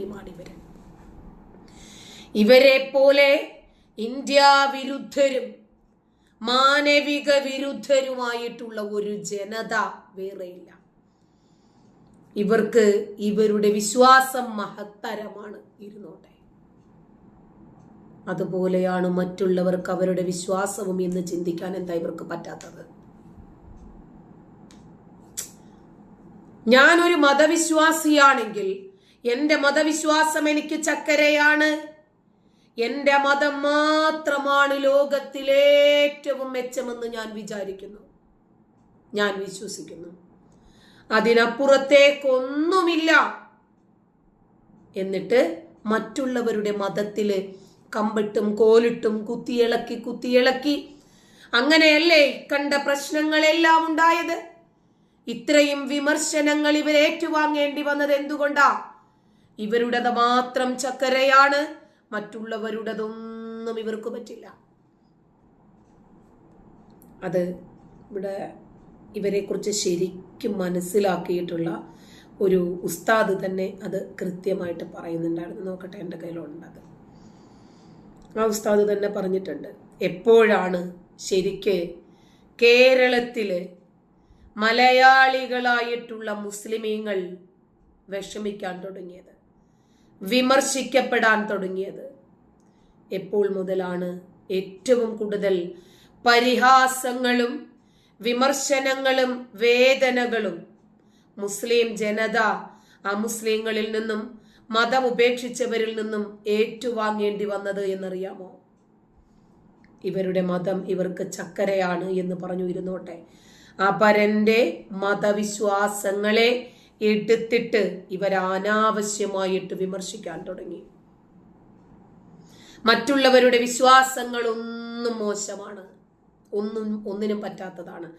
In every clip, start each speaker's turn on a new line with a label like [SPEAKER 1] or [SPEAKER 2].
[SPEAKER 1] ടീമാണ് ഇവർ ഇവരെ പോലെ ഇന്ത്യ വിരുദ്ധരും മാനവിക വിരുദ്ധരുമായിട്ടുള്ള ഒരു ജനത വേറെയില്ല. ഇവർക്ക് ഇവരുടെ വിശ്വാസം മഹത്തരമാണ് ഇരുന്നോട്ടെ. അതുപോലെയാണ് മറ്റുള്ളവർക്ക് അവരുടെ വിശ്വാസവും എന്ന് ചിന്തിക്കാൻ എന്താ ഇവർക്ക് പറ്റാത്തത്? ഞാനൊരു മതവിശ്വാസിയാണെങ്കിൽ എന്റെ മതവിശ്വാസം എനിക്ക് ചക്കരയാണ്. എന്റെ മതം മാത്രമാണ് ലോകത്തിലേറ്റവും മെച്ചമെന്ന് ഞാൻ വിചാരിക്കുന്നു. ഞാൻ വിശ്വസിക്കുന്നു. അതിനപ്പുറത്തേക്കൊന്നുമില്ല. എന്നിട്ട് മറ്റുള്ളവരുടെ മതത്തിൽ കമ്പിട്ടും കോലിട്ടും കുത്തിയിളക്കി കുത്തിയിളക്കി. അങ്ങനെയല്ലേ കണ്ട പ്രശ്നങ്ങളെല്ലാം ഉണ്ടായത്? ഇത്രയും വിമർശനങ്ങൾ ഇവർ ഏറ്റുവാങ്ങേണ്ടി വന്നത് എന്തുകൊണ്ടാ? ഇവരുടേത് മാത്രം ചക്കരയാണ് മറ്റുള്ളവരുടേതൊന്നും ഇവർക്ക് പറ്റില്ല. അത് ഇവിടെ ഇവരെക്കുറിച്ച് ശരിക്കും മനസ്സിലാക്കിയിട്ടുള്ള ഒരു ഉസ്താദ് തന്നെ അത് കൃത്യമായിട്ട് പറയുന്നുണ്ടായിരുന്നു. നോക്കട്ടെ എന്റെ കയ്യിലുണ്ടത്. ആ ഉസ്താദ് തന്നെ പറഞ്ഞിട്ടുണ്ട് എപ്പോഴാണ് ശരിക്ക് കേരളത്തിൽ മലയാളികളായിട്ടുള്ള മുസ്ലിമീങ്ങൾ വിഷമിക്കാൻ തുടങ്ങിയത്? വിമർശിക്കപ്പെടാൻ തുടങ്ങിയത്. എപ്പോൾ മുതലാണ് ഏറ്റവും കൂടുതൽ പരിഹാസങ്ങളും വിമർശനങ്ങളും വേദനകളും മുസ്ലിം ജനത അമുസ്ലിങ്ങളിൽ നിന്നും മതം ഉപേക്ഷിച്ചവരിൽ നിന്നും ഏറ്റുവാങ്ങേണ്ടി വന്നത് എന്നറിയാമോ? ഇവരുടെ മതം ഇവർക്ക് ചക്കരയാണ് എന്ന് പറഞ്ഞു ഇരുന്നോട്ടെ അപരന്റെ മതവിശ്വാസങ്ങളെ എടുത്തിട്ട് ഇവർ അനാവശ്യമായിട്ട് വിമർശിക്കാൻ തുടങ്ങി. മറ്റുള്ളവരുടെ വിശ്വാസങ്ങൾ ഒന്നും മോശമാണ്. ഒന്നും ഒന്നിനും പറ്റാത്തതാണ്.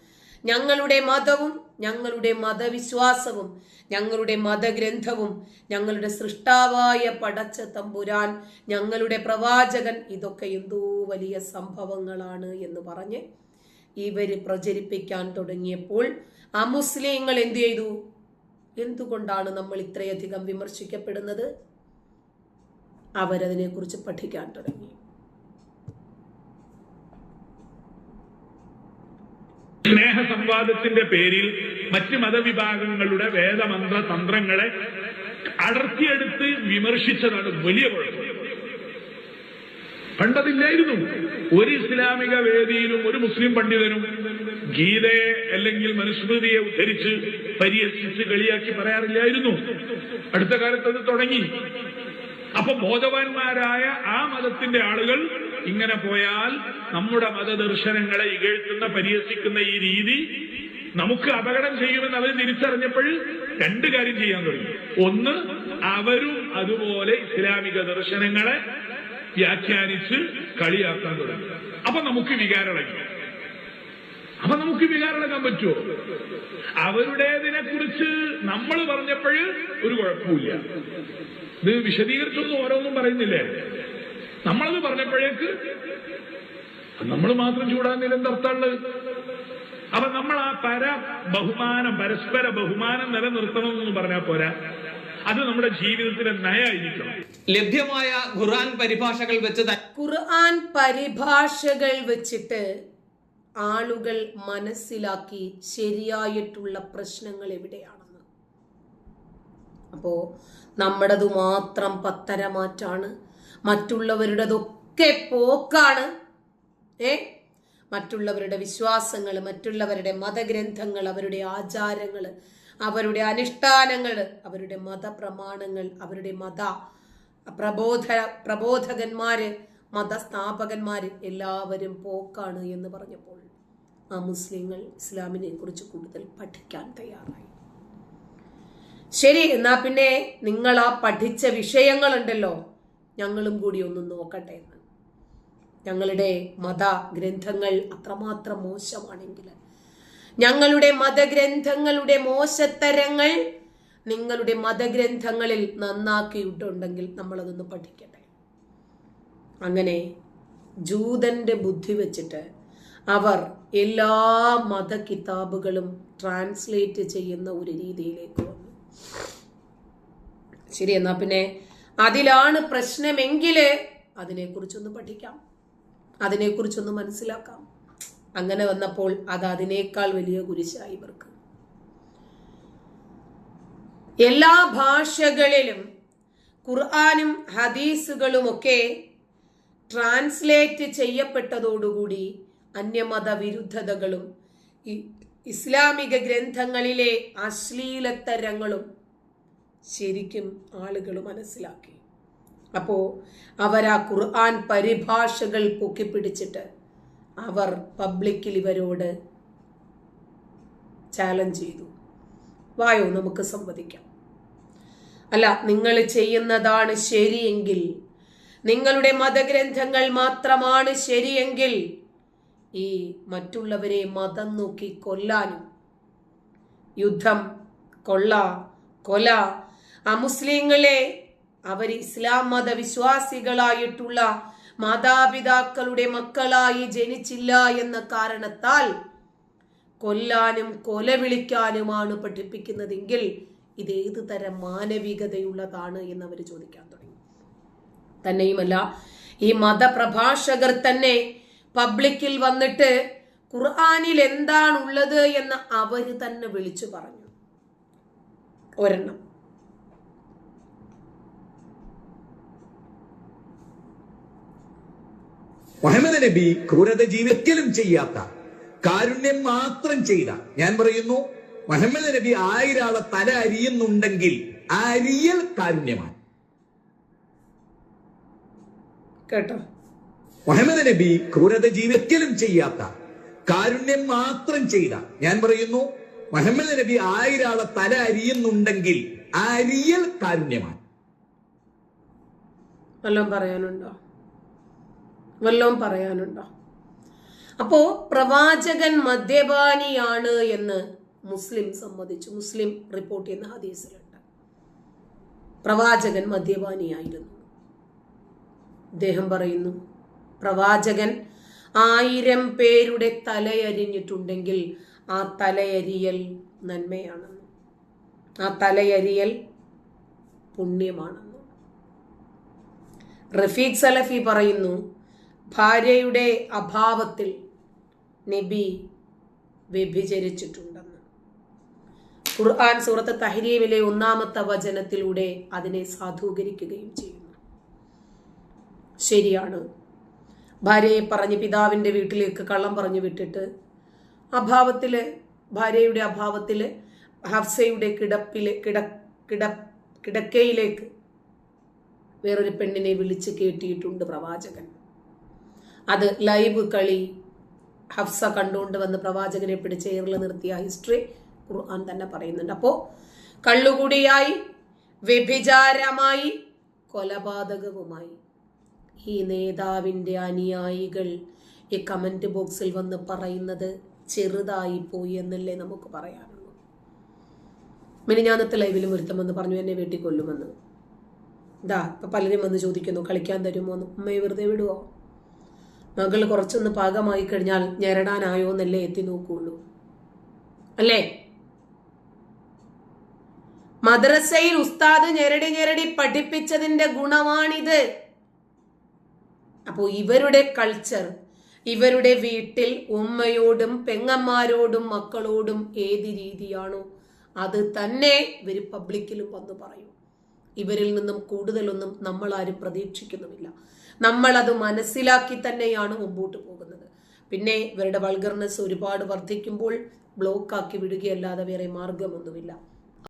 [SPEAKER 1] ഞങ്ങളുടെ മതവും ഞങ്ങളുടെ മതവിശ്വാസവും ഞങ്ങളുടെ മതഗ്രന്ഥവും ഞങ്ങളുടെ സൃഷ്ടാവായ പടച്ച തമ്പുരാൻ ഞങ്ങളുടെ പ്രവാചകൻ ഇതൊക്കെ എന്തോ വലിയ സംഭവങ്ങളാണ് എന്ന് പറഞ്ഞ് ഇവർ പ്രചരിപ്പിക്കാൻ തുടങ്ങിയപ്പോൾ ആ മുസ്ലിങ്ങൾ എന്തു ചെയ്തു? എന്തുകൊണ്ടാണ് നമ്മൾ ഇത്രയധികം വിമർശിക്കപ്പെടുന്നത്? അവരതിനെക്കുറിച്ച് പഠിക്കാൻ തുടങ്ങി.
[SPEAKER 2] സ്നേഹ സംവാദത്തിന്റെ പേരിൽ മറ്റ് മതവിഭാഗങ്ങളുടെ വേദമന്ത്ര തന്ത്രങ്ങളെ അടർത്തിയെടുത്ത് വിമർശിച്ചതാണ് വലിയ കുഴപ്പം. പണ്ടതില്ലായിരുന്നു ഒരു ഇസ്ലാമിക വേദിയിലും ഒരു മുസ്ലിം പണ്ഡിതനും ഗീതയെ അല്ലെങ്കിൽ മനുസ്മൃതിയെ ഉദ്ധരിച്ച് പരിഹസിച്ച് കളിയാക്കി പറയാറില്ലായിരുന്നു. അടുത്ത കാലത്ത് അത് തുടങ്ങി. അപ്പൊ ബോധവാന്മാരായ ആ മതത്തിന്റെ ആളുകൾ ഇങ്ങനെ പോയാൽ നമ്മുടെ മതദർശനങ്ങളെ ഇകഴ്ത്തുന്ന പരിഹസിക്കുന്ന ഈ രീതി നമുക്ക് അപകടം ചെയ്യുമെന്ന് അവർ തിരിച്ചറിഞ്ഞപ്പോൾ രണ്ട് കാര്യം ചെയ്യാൻ തുടങ്ങി. ഒന്ന് അവരും അതുപോലെ ഇസ്ലാമിക ദർശനങ്ങളെ വ്യാഖ്യാനിച്ച് കളിയാക്കാൻ തുടങ്ങി. അപ്പൊ നമുക്ക് വികാരളകി അപ്പൊ നമുക്ക് വികാരളക്കാൻ പറ്റുമോ അവരുടേതിനെ കുറിച്ച് നമ്മൾ പറഞ്ഞപ്പോൾ ഒരു കുഴപ്പമില്ല ഇത് വിശദീകരിച്ചൊന്നും ഓരോന്നും പറയുന്നില്ലേ? നമ്മളത് പറഞ്ഞപ്പോഴേക്ക് നമ്മൾ മാത്രം ചൂടാകുന്നില്ല എന്തർത്ഥമുള്ളത് അപ്പൊ നമ്മൾ ആ പര ബഹുമാനം പരസ്പര ബഹുമാനം നിലനിർത്തണം എന്ന് പറഞ്ഞാൽ പോരാ. അത് നമ്മുടെ ജീവിതത്തിലെ നയായിരിക്കണം.
[SPEAKER 3] ലഭ്യമായ ഖുർആൻ പരിഭാഷകൾ വെച്ച് ത-
[SPEAKER 1] ഖുർആൻ പരിഭാഷകൾ വെച്ചിട്ട് ആളുകൾ മനസ്സിലാക്കി ശരിയായിട്ടുള്ള പ്രശ്നങ്ങൾ എവിടെയാണെന്ന്. അപ്പോ നമ്മുടേത് മാത്രം പത്തരമാറ്റാണ് മറ്റുള്ളവരുടേതൊക്കെ പോക്കാണ് ഏ? മറ്റുള്ളവരുടെ വിശ്വാസങ്ങൾ മറ്റുള്ളവരുടെ മതഗ്രന്ഥങ്ങൾ അവരുടെ ആചാരങ്ങൾ അവരുടെ അനുഷ്ഠാനങ്ങൾ അവരുടെ മതപ്രമാണങ്ങൾ അവരുടെ മത പ്രബോധ പ്രബോധകന്മാര് മതസ്ഥാപകന്മാര് എല്ലാവരും പോക്കാണ് എന്ന് പറഞ്ഞപ്പോൾ ആ മുസ്ലിങ്ങൾ ഇസ്ലാമിനെ കുറിച്ച് കൂടുതൽ പഠിക്കാൻ തയ്യാറായി. ശരി എന്നാ പിന്നെ നിങ്ങൾ ആ പഠിച്ച വിഷയങ്ങളുണ്ടല്ലോ ഞങ്ങളും കൂടി ഒന്ന് നോക്കട്ടെ എന്ന്. ഞങ്ങളുടെ മത ഗ്രന്ഥങ്ങൾ അത്രമാത്രം മോശമാണെങ്കിൽ ഞങ്ങളുടെ മതഗ്രന്ഥങ്ങളുടെ മോശത്തരങ്ങൾ നിങ്ങളുടെ മതഗ്രന്ഥങ്ങളിൽ നന്നാക്കിയിട്ടുണ്ടെങ്കിൽ നമ്മളതൊന്ന് പഠിക്കട്ടെ. അങ്ങനെ ജൂതന്റെ ബുദ്ധി വെച്ചിട്ട് അവർ എല്ലാ മത കിതാബുകളും ട്രാൻസ്ലേറ്റ് ചെയ്യുന്ന ഒരു രീതിയിലേക്ക് വന്നു. ശരി എന്നാ പിന്നെ അതിലാണ് പ്രശ്നമെങ്കിൽ അതിനെക്കുറിച്ചൊന്ന് പഠിക്കാം. അതിനെക്കുറിച്ചൊന്ന് മനസ്സിലാക്കാം. അങ്ങനെ വന്നപ്പോൾ അത് അതിനേക്കാൾ വലിയ കുരിശായി ഇവർക്ക് എല്ലാ ഭാഷകളിലും ഖുർആാനും ഹദീസുകളുമൊക്കെ ട്രാൻസ്ലേറ്റ് ചെയ്യപ്പെട്ടതോടുകൂടി അന്യമത വിരുദ്ധതകളും ഇസ്ലാമിക ഗ്രന്ഥങ്ങളിലെ അശ്ലീലത്തരങ്ങളും ശരിക്കും ആളുകൾ മനസ്സിലാക്കി. അപ്പോൾ അവരാ ഖുർആൻ പരിഭാഷകൾ പൊക്കിപ്പിടിച്ചിട്ട് അവർ പബ്ലിക്കിൽ ഇവരോട് ചാലഞ്ച് ചെയ്തു. വായോ നമുക്ക് സംവദിക്കാം. അല്ല നിങ്ങൾ ചെയ്യുന്നതാണ് ശരിയെങ്കിൽ നിങ്ങളുടെ മതഗ്രന്ഥങ്ങൾ മാത്രമാണ് ശരിയെങ്കിൽ ഈ മറ്റുള്ളവരെ മതം നോക്കി കൊല്ലാനും യുദ്ധം കൊള്ള കൊല ആ മുസ്ലിങ്ങളെ അവർ ഇസ്ലാം മത വിശ്വാസികളായിട്ടുള്ള മാതാപിതാക്കളുടെ മക്കളായി ജനിച്ചില്ല എന്ന കാരണത്താൽ കൊല്ലാനും കൊല വിളിക്കാനുമാണ് പഠിപ്പിക്കുന്നതെങ്കിൽ ഇത് ഏത് തരം മാനവികതയുള്ളതാണ് എന്ന് അവർ ചോദിക്കാൻ തുടങ്ങി. തന്നെയുമല്ല ഈ മതപ്രഭാഷകർ തന്നെ പബ്ലിക്കിൽ വന്നിട്ട് ഖുർആാനിൽ എന്താണുള്ളത് എന്ന് അവർ തന്നെ വിളിച്ചു പറഞ്ഞു. ഒരെണ്ണം.
[SPEAKER 4] മുഹമ്മദ് നബി ക്രൂരത ജീവിതത്തിലും ചെയ്യാത്ത കാരുണ്യം മാത്രം ചെയ്ത. ഞാൻ പറയുന്നു മുഹമ്മദ് നബി ആയിരാളെ തല അരിയുന്നുണ്ടെങ്കിൽ ആ അരിയൽ കാരുണ്യമാണ്.
[SPEAKER 1] കേട്ടോ?
[SPEAKER 4] മുഹമ്മദ് നബി ക്രൂരത ജീവിതത്തിലും ചെയ്യാത്ത കാരുണ്യം മാത്രം ചെയ്ത. ഞാൻ പറയുന്നു മുഹമ്മദ് നബി ആയിരാളെ തല അരിയുന്നുണ്ടെങ്കിൽ ആ അരിയൽ കാരുണ്യമാണ്.
[SPEAKER 1] വല്ലതും പറയാനുണ്ടോ? വല്ലതും പറയാനുണ്ടോ? അപ്പോ പ്രവാചകൻ മദ്യപാനിയാണ് എന്ന് മുസ്ലിം സമ്മതിച്ചു. മുസ്ലിം റിപ്പോർട്ട് ചെയ്യുന്ന ഹദീസിലുണ്ട്. പ്രവാചകൻ മദ്യപാനിയായിരുന്നു. അദ്ദേഹം പറയുന്നു പ്രവാചകൻ ആയിരം പേരുടെ തലയരിഞ്ഞിട്ടുണ്ടെങ്കിൽ ആ തലയരിയൽ നന്മയാണെന്ന് ആ തലയരിയൽ പുണ്യമാണെന്ന്. റഫീഖ് സലഫി പറയുന്നു ഭാര്യയുടെ അഭാവത്തിൽ നബി വ്യഭിചരിച്ചിട്ടുണ്ടെന്ന്. ഖുർആൻ സൂറത്ത് തഹരീമിലെ ഒന്നാമത്തെ വചനത്തിലൂടെ അതിനെ സാധൂകരിക്കുകയും ചെയ്യുന്നു. ശരിയാണ്. ഭാര്യയെ പറഞ്ഞ് പിതാവിന്റെ വീട്ടിലേക്ക് കള്ളം പറഞ്ഞു വിട്ടിട്ട് അഭാവത്തിൽ ഭാര്യയുടെ അഭാവത്തിൽ ഹഫ്സയുടെ കിടപ്പിലെ കിട കിട കിടക്കയിലേക്ക് വേറൊരു പെണ്ണിനെ വിളിച്ച് കേട്ടിയിട്ടുണ്ട് പ്രവാചകൻ. അത് ലൈവ് കളി ഹഫ്സ കണ്ടുകൊണ്ട് വന്ന് പ്രവാചകനെ പിടിച്ച് ഏറിൽ നിർത്തിയ ഹിസ്റ്ററി ഖുർആൻ തന്നെ പറയുന്നുണ്ട്. അപ്പോൾ കള്ളുകൂടിയായി വ്യഭിചാരമായി കൊലപാതകവുമായി. ഈ നേതാവിന്റെ അനുയായികൾ ഈ കമന്റ് ബോക്സിൽ വന്ന് പറയുന്നത് ചെറുതായി പോയി എന്നല്ലേ നമുക്ക് പറയാനുള്ളൂ. മിനിഞ്ഞാന്നത്തെ ലൈവിലും ഒരുത്തമെന്ന് പറഞ്ഞു എന്നെ വീട്ടിൽ കൊല്ലുമെന്ന് ഇതാ ഇപ്പം പലരും വന്ന് ചോദിക്കുന്നു കളിക്കാൻ തരുമോ എന്ന് ഉമ്മയെ വെറുതെ വിടുവോ? മകൾ കുറച്ചൊന്ന് പാകമായി കഴിഞ്ഞാൽ ഞെരടാനായോ എന്നല്ലേ എത്തി നോക്കുള്ളൂ. അല്ലേ? മദ്രസയിൽ ഉസ്താദ് ഞെരടി ഞെരടി പഠിപ്പിച്ചതിന്റെ ഗുണമാണിത്. അപ്പോ ഇവരുടെ കൾച്ചർ ഇവരുടെ വീട്ടിൽ ഉമ്മയോടും പെങ്ങന്മാരോടും മക്കളോടും ഏത് രീതിയാണോ അത് തന്നെ ഇവർ പബ്ലിക്കിലും വന്ന് പറയും. ഇവരിൽ നിന്നും കൂടുതലൊന്നും നമ്മൾ ആരും പ്രതീക്ഷിക്കുന്നുമില്ല. നമ്മൾ അത് മനസ്സിലാക്കി തന്നെയാണ് മുമ്പോട്ട് പോകുന്നത്. പിന്നെ ഇവരുടെ വൾഗർനെസ് ഒരുപാട് വർദ്ധിക്കുമ്പോൾ ബ്ലോക്കാക്കി വിടുകയല്ലാതെ വേറെ മാർഗമൊന്നുമില്ല